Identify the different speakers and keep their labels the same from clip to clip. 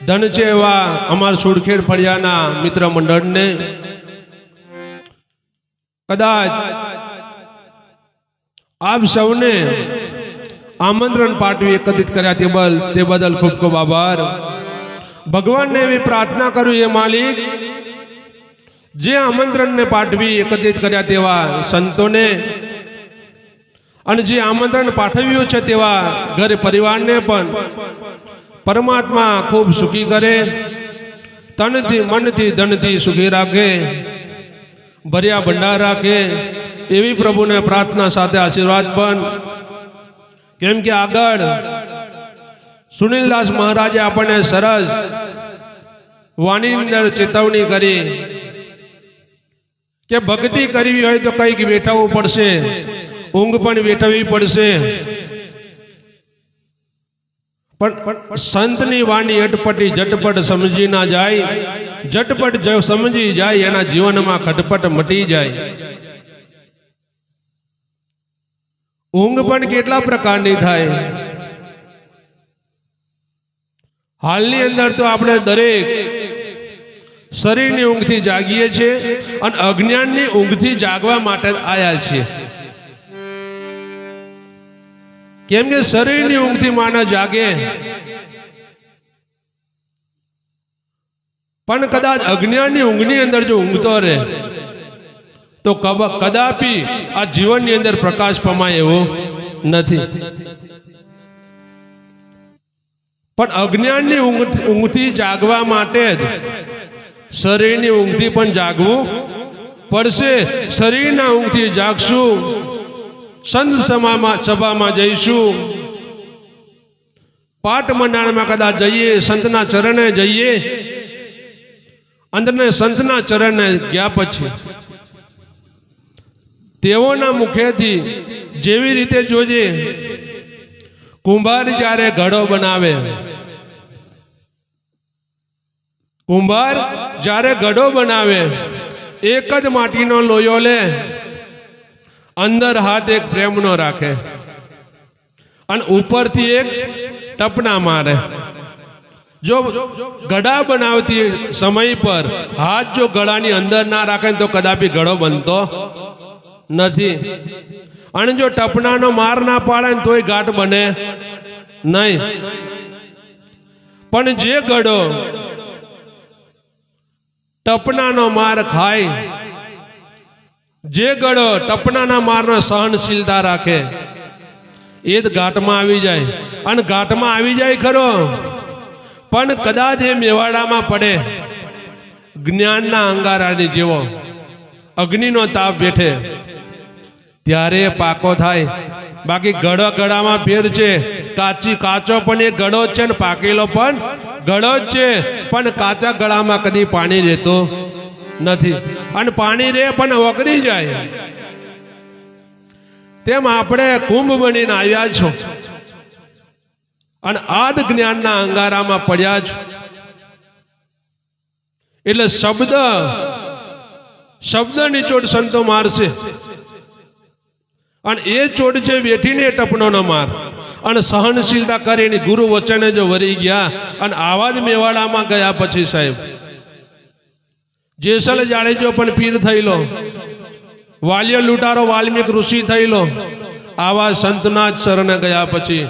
Speaker 1: ધન છે એવા અમારા સુડખેડ ફળિયાના મિત્ર મંડળને. કદાચ આપ સૌને આમંત્રણ પાઠવી એકત્રિત કર્યા તે બદલ તે બદલ ખૂબ ખૂબ આભાર. ભગવાનને એવી પ્રાર્થના કરું એ માલિક, જે આમંત્રણને પાઠવી એકત્રિત કર્યા તેવા સંતોને અને જે આમંત્રણ પાઠવ્યું છે તેવા ઘર પરિવારને પણ પરમાત્મા ખૂબ સુખી કરે, તનથી મનથી ધનથી સુખી રાખે, ભર્યા ભંડાર રાખે, એવી પ્રભુને પ્રાર્થના સાથે આશીર્વાદ પણ. કેમ કે આગળ સુનિલદાસ મહારાજે આપણને સરસ વાણીની અંદર ચેતવણી કરી કે ભક્તિ કરવી હોય તો કંઈક વેઠવવું પડશે, ઊંઘ પણ વેઠવવી પડશે. પણ સંતની વાણી અટપટી ઝટપટ સમજી ના જાય, ઝટપટ જો સમજી જાય, એના જીવનમાં ખટપટ મટી જાય. ઊંઘ પણ કેટલા પ્રકારની થાય? હાલની અંદર તો આપણે દરેક શરીરની ઊંઘથી જાગીએ છીએ અને અજ્ઞાનની ઊંઘથી જાગવા માટે આવ્યા છીએ. કેમ કે શરીરની ઊંઘથી માણસ જાગે. પણ કદાચ અજ્ઞાનની ઊંઘની અંદર જો ઊંઘતો રહે, તો કદાપી આ જીવનની અંદર પ્રકાશ પમાય એવો નથી. પણ અજ્ઞાનની ઊંઘથી જાગવા માટે જ શરીરની ઊંઘથી પણ જાગવું પડશે. શરીરના ઊંઘથી જાગશું. સંત સમામાં સભામાં જઈશું. પાઠ મંડાણમાં કદાચ જઈએ, સંતના ચરણે જઈએ. અંદરને સંતના ચરણે ગયા પછી તેઓના મુખેથી જેવી રીતે જોજે, કુંભાર જ્યારે ઘડો બનાવે, કુંભાર જ્યારે ઘડો બનાવે, એક જ માટીનો લોયો લે. અંદર હાથ એક પ્રેમનો રાખે. અને ઉપરથી એક ટપના મારે. જો ગળા બનાવતી સમય પર હાથ જો ગળાની અંદર ના રાખે તો કદાપી ગળો બનતો નથી. અને જો ટપનાનો માર ના પાડે ને તોય ગાંઠ બને નહીં. પણ જે ગળો ટપનાનો માર ખાય જે ગળો ટપનાના મારનો સહનશીલતા રાખે, એ જ ઘાટમાં આવી જાય. અને ઘાટમાં આવી જાય ખરો, પણ કદાચ એ મેવાડામાં પડે. જ્ઞાનના અંગારાની જેવો અગ્નિનો તાપ બેઠે ત્યારે પાકો થાય. બાકી ગળો ગળામાં ફેર છે. કાચી કાચો પણ એ ગળો છે ને પાકેલો પણ ગળો જ છે. પણ કાચા ગળામાં કદી પાણી રહેતો નથી. અને પાણી રે પણ ઓગળી જાય. તેમ આપણે કુંભ બનીને આવ્યા છો. અને આદ જ્ઞાનના અંગારામાં પડ્યા છો. એટલે શબ્દ, શબ્દની ચોટ સંતો મારશે. અને એ ચોટ છે વેઠીને ટપનો ન માર. અને સહનશીલતા કરીને ગુરુ વચને જો વરી ગયા. અને આવા જ મેવાડામાં ગયા પછી સાહેબ જેસલ જાડેજો પણ પીર થયેલો. વાલ્ય લૂંટારો, વાલ્મીક ઋષિ થયેલો. આવા સંતના જ શરણે ગયા પછી.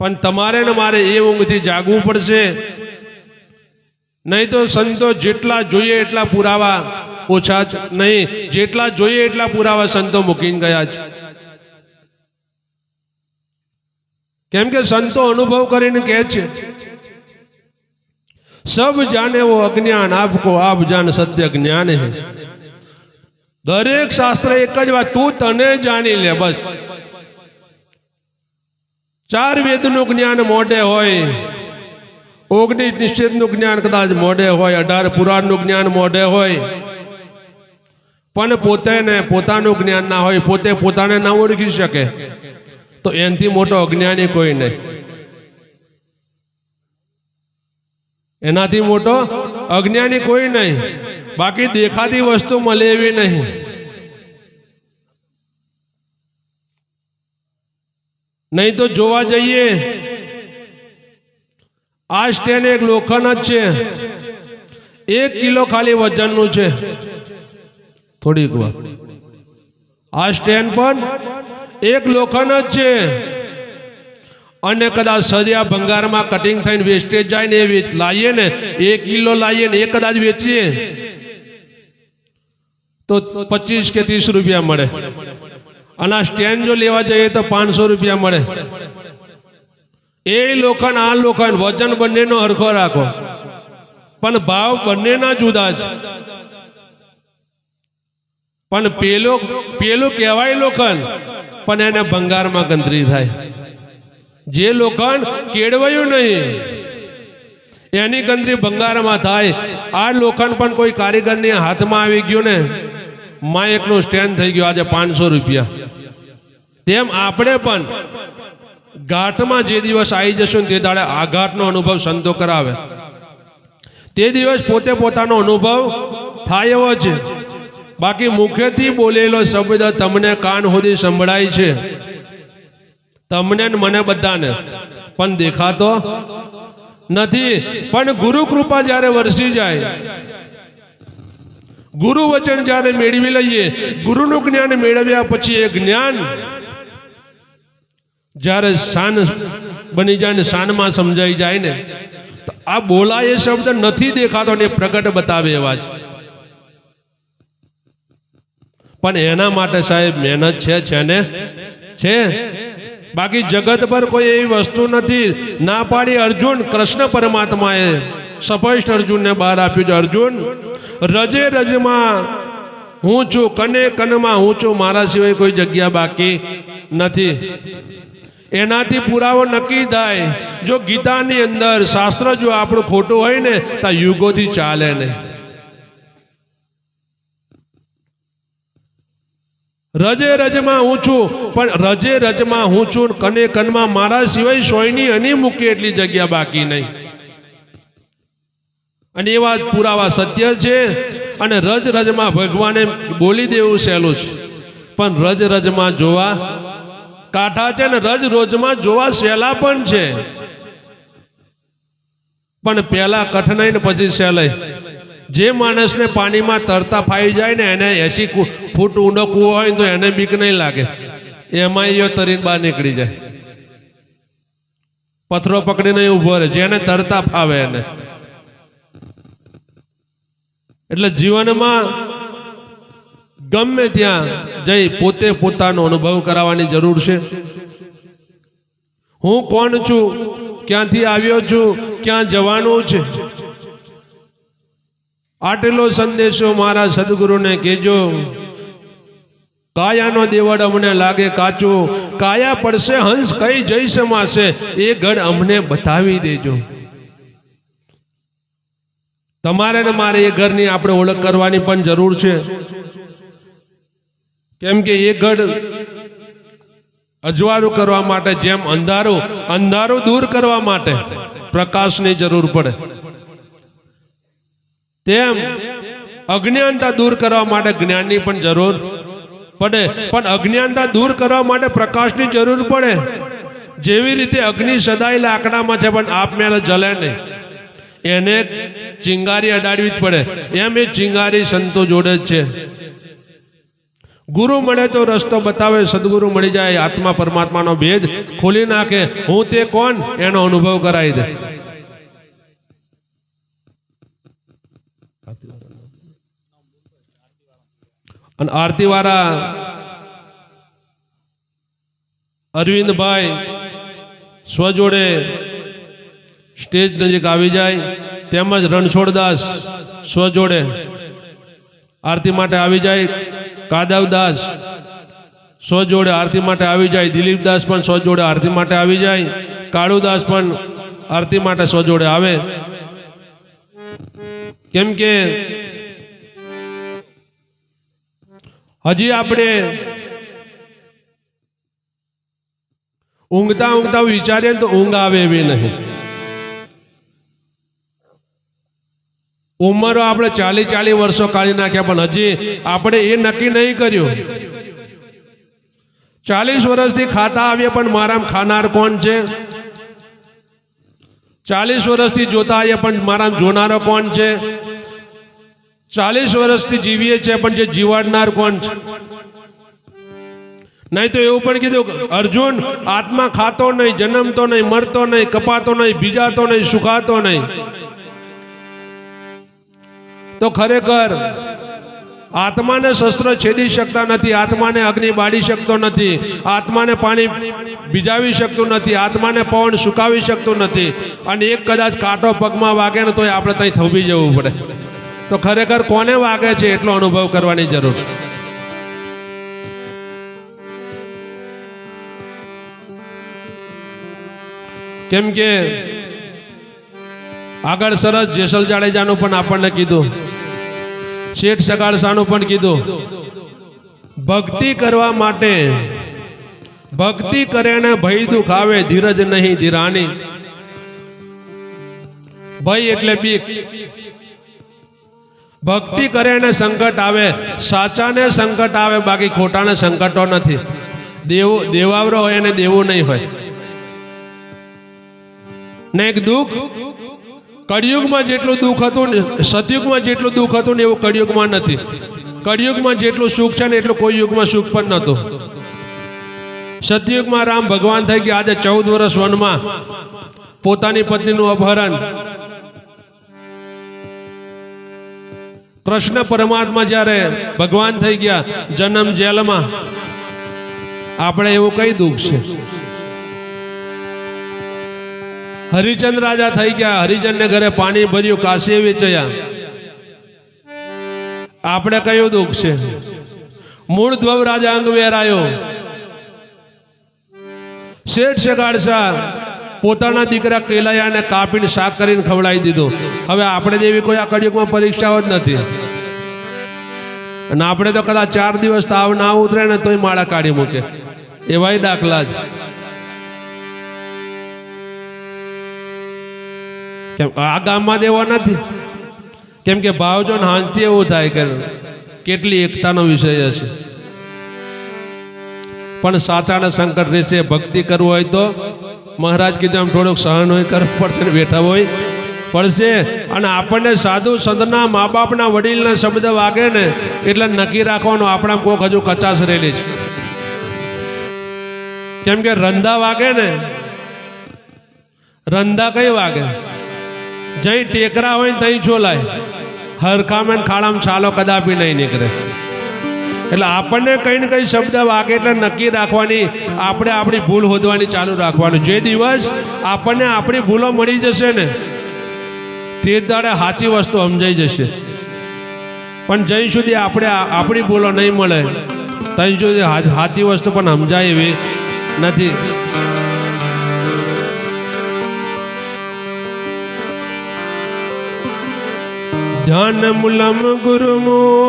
Speaker 1: પણ તમારે ને મારે એ ઊંઘથી જાગવું પડશે. નહીં તો સંતો જેટલા જોઈએ એટલા પુરાવા ઓછા જ નહીં, જેટલા જોઈએ એટલા પુરાવા સંતો મૂકીને ગયા છે કેમ કે સંતો અનુભવ કરીને કહે છે સબ જાને વો અજ્ઞાન, આપકો આપ જાન સત્ય જ્ઞાન હે. દરેક શાસ્ત્ર એક જ વાત, તું તને જાણી લે, બસ. ચાર વેદનું જ્ઞાન મોઢે હોય, ઓગણીસ નિશ્ચિતનું જ્ઞાન કદાચ મોઢે હોય, અઢાર પુરાણનું જ્ઞાન મોઢે હોય, પણ પોતે ને પોતાનું જ્ઞાન ના હોય, પોતે પોતાને ના ઓળખી શકે. તો એનાથી મોટો અજ્ઞાની કોઈ નહીં. એનાથી મોટો અજ્ઞાની કોઈ નહીં. બાકી દેખાતી વસ્તુ મળે એવી નહીં. નહીં તો જોવા જઈએ. આ સ્ટેન્ડ એક લોખંડ જ છે. એક કિલો ખાલી વજનનું છે. થોડીક વાર. આ સ્ટેન્ડ પણ એક લોખંડ જ છે. અને કદાચ સરિયા ભંગારમાં કટિંગ થઈને વેસ્ટેજ જાય ને એ લાવીએ ને, એક કિલો લાવીએ ને, એ કદાચ વેચીએ. તો પચીસ કે ત્રીસ રૂપિયા મળે. અને આ સ્ટેન્ડ જો લેવા જઈએ તો પાંચસો રૂપિયા મળે. એ લોખંડ, આ લોખંડ, વજન બંનેનો હરખો રાખો. પણ ભાવ બંનેના જુદા છે પણ પેલો પેલું કહેવાય લોખંડ, પણ એને ભંગારમાં ગંદરી થાય. જે લોખંડ કેળવાયું નહીં, એની ગંદરી બંગારમાં થાય. આ લોખંડ પણ કોઈ કારીગરની હાથમાં આવી ગયું ને, માં એકનું સ્ટેન્ડ થઈ ગયું આજે પાંચસો રૂપિયા. તેમ આપણે પણ ઘાટમાં જે દિવસ આવી જશું તે દાડે આઘાટનો અનુભવ સંતો કરાવે. તે દિવસ પોતે પોતાનો અનુભવ થાય એવો છે બાકી મુખેથી બોલેલો શબ્દ તમને કાન સુધી સંભળાય છે. તમને ને મને બધાને. પણ દેખાતો નથી. પણ ગુરુ કૃપા જ્યારે વરસી જાય, ગુરુ વચન જ્યારે મેળવી લઈએ, ગુરુનું જ્ઞાન મેળવ્યા પછી એ જ્ઞાન જ્યારે શાન બની જાય ને શાનમાં સમજાઈ જાય ને, તો આ એ શબ્દ નથી દેખાતો ને પ્રગટ બતાવે એવા છે પણ એના માટે સાહેબ મહેનત છે છે ને? છે? બાકી જગત પર કોઈ એવી વસ્તુ નથી. ના પાડી અર્જુન, કૃષ્ણ પરમાત્માએ. સ્પષ્ટ અર્જુનને બહાર આપ્યું છે. અર્જુન, રજે રજમાં હું છું, કને કનમાં હું છું, મારા સિવાય કોઈ જગ્યા બાકી નથી. એનાથી પુરાવો નક્કી થાય. જો ગીતાની અંદર શાસ્ત્ર જો આપણું ખોટું હોય ને, તો યુગોથી ચાલે નહીં રજે રજમાં હું છું, પણ રજે રજમાં હું છું કને કનમાં મારા સિવાય સોયની અની મૂકી એટલી જગ્યા બાકી નહીં. અને એ વાત પુરાવા સત્ય છે, અને રજ રજમાં ભગવાને બોલી દેવું સહેલું છે. પણ રજ રજમાં જોવા કાંઠા છે ને રજ રોજમાં જોવા સહેલા પણ છે. પણ પહેલા કઠનાઈ ને પછી સહેલાઈ. જે માણસને પાણીમાં તરતા ફાઈ જાય ને એને એસી ફૂટ ઊંડો કૂવો હોય તો એને બીક નહીં લાગે. એમાં એ તરીને બહાર નીકળી જાય. પથરો પકડીને ઊભો રહે. જેને તરતા ફાવે એને. એટલે જીવનમાં ગમે ત્યાં જઈ પોતે પોતાનો અનુભવ કરાવવાની જરૂર છે. હું કોણ છું? ક્યાંથી આવ્યો છું? ક્યાં જવાનું છે? આટલો સંદેશો મારા સદગુરુને કહેજો. કાયાનો દેવડ અમને લાગે કાચો. કાયા પડશે, હંસ કઈ જઈ સમાશે એ ગઢ અમને બતાવી દેજો. તમારે ને મારે એ ઘરની આપણે ઓળખ કરવાની પણ જરૂર છે. કેમ કે એ ગઢ અજવાળું કરવા માટે જેમ અંધારું અંધારું દૂર કરવા માટે પ્રકાશની જરૂર પડે. તેમ અજ્ઞાનતા દૂર કરવા માટે જ્ઞાનની પણ જરૂર પડે. પણ અજ્ઞાનતા દૂર કરવા માટે પ્રકાશની જરૂર પડે. જેવી રીતે અગ્નિ સદાય લાકડામાં છે, પણ આપમેળે જલે નહીં. એને ચિંગારી અડાડવી જ પડે. એમ એ ચિંગારી સંતો જોડે જ છે. ગુરુ મળે તો રસ્તો બતાવે, સદગુરુ મળી જાય, આત્મા પરમાત્માનો ભેદ ખોલી નાખે. હું તે કોણ? એનો અનુભવ કરાવી દે. અને આરતીવાળા અરવિંદભાઈ સ્વજોડે સ્ટેજ નજીક આવી જાય, તેમજ રણછોડદાસ સ્વજોડે આરતી માટે આવી જાય, કાદવદાસ સ્વજોડે આરતી માટે આવી જાય, દિલીપદાસ પણ સ્વજોડે આરતી માટે આવી જાય, કાળુદાસ પણ આરતી માટે સ્વજોડે આવે. કેમ કે હજી આપણે ઊંઘતા ઊંઘતા વિચારીએ તો ઊંઘ આવે એવી નહીં. ઉંમરો આપણે ચાલી ચાલી વર્ષો કાઢી નાખ્યા, પણ હજી આપણે એ નક્કી નહીં કર્યું. ચાલીસ વર્ષથી ખાતા આવીએ, પણ મારામાં ખાનાર કોણ છે? ચાલીસ વર્ષથી જોતા આવીએ, પણ મારામ જોનારો કોણ છે? ચાલીસ વર્ષથી જીવીએ છીએ, પણ જે જીવાડનાર કોણ છે? નહીં તો એવું પણ કીધું અર્જુન, આત્મા ખાતો નહીં, જન્મતો નહીં, મરતો નહીં, કપાતો નહીં, બીજાતો નહીં, સુખાતો નહીં. તો ખરેખર, આત્માને શસ્ત્ર છેદી શકતા નથી, આત્માને અગ્નિ બાળી શકતો નથી, આત્માને પાણી ભીજાવી શકતું નથી, આત્માને પવન સુકાવી શકતું નથી. અને એક કદાચ કાંટો પગમાં વાગે ને તોય આપણે ત્યાં થોભી જવું પડે. તો ખરેખર કોને વાગે છે એટલો અનુભવ કરવાની જરૂર? કેમ કે આગળ સરસ જેસલ જાડેજાનું પણ આપણને કીધું. શેઠ સગાડસાનું પણ કીધું. ભક્તિ કરવા માટે ભક્તિ કરે ને ભય દુખ આવે ધીરજ નહીં ધીરાની ભય એટલે બીક. ભક્તિ કરે ને સંકટ આવે, સાચાને સંકટ આવે, બાકી ખોટાને સંકટો નથી. દેવો, દેવાવરો હોય અને દેવું નહીં હોય. ને એક દુઃખ, કળિયુગમાં જેટલું દુઃખ હતું ને, સતયુગમાં જેટલું દુઃખ હતું ને એવું કળિયુગમાં નથી. કળિયુગમાં જેટલું સુખ છે ને એટલું કોઈ યુગમાં સુખ પણ નહોતું. સતયુગમાં રામ ભગવાન થઈ ગયા, આજે ચૌદ વર્ષ વનમાં પોતાની પત્નીનું અપહરણ કૃષ્ણ પરમાત્મા જ્યારે ભગવાન થઈ ગયા, જન્મ જેલમાં, આપણે એવું કઈ દુઃખ છે? હરિચંદ રાજા થઈ ગયા હરિચંદ ને ઘરે પાણી ભર્યું, કાશી વેચયા. આપણે કયું દુઃખ છે? મૂળ ધ્વવ રાજા અંગ વેરાયો. શેઠ શેગાડસા પોતાના દીકરા કેલાયાને કાપીને શાક કરીને ખવડાવી દીધું. હવે આપણે જેવી કોઈ આ કળિયુગમાં પરીક્ષાઓ જ નથી. અને આપણે તો કદાચ ચાર દિવસ તાવ ના ઉતરે ને તોય માળા કાઢી મૂકે. એવાય દાખલા જ. કેમ આ ગામમાં દેવા નથી? કેમ કે ભાવજો ને હાંતિ એવું થાય કે કેટલી એકતાનો વિષય હશે. પણ સાચાને શંકર રહેશે, ભક્તિ કરવું હોય તો મહારાજ કીધું આમ થોડુંક સહન હોય કરવું પડશે બેઠા હોય. પડશે. અને આપણને સાધુ સંતના મા બાપના વડીલના શબ્દ વાગે ને, એટલે નક્કી રાખવાનું આપણા કોક હજુ કચાશ રહેલી છે. કેમ કે રંધા વાગે ને, રંધા કઈ વાગે? જઈ ટેકરા હોય ને તઈ ચોલાય હરખામેન ખાડામાં છાલો કદાપી નહીં નીકળે. એટલે આપણને કઈ ને કઈ શબ્દ વાગે એટલે નક્કી રાખવાની, આપણે આપણી ભૂલ હોદવાની ચાલુ રાખવાનું. જે દિવસ આપણને આપણી ભૂલો મળી જશે ને, તે દાડે સાચી વસ્તુ સમજાઈ જશે. પણ જઈ સુધી આપણે આપણી ભૂલો નહીં મળે, ત્યાં સુધી સાચી વસ્તુ પણ સમજાય એવી નથી. ધ્યાન મૂલમ ગુરુમૂર્તિ.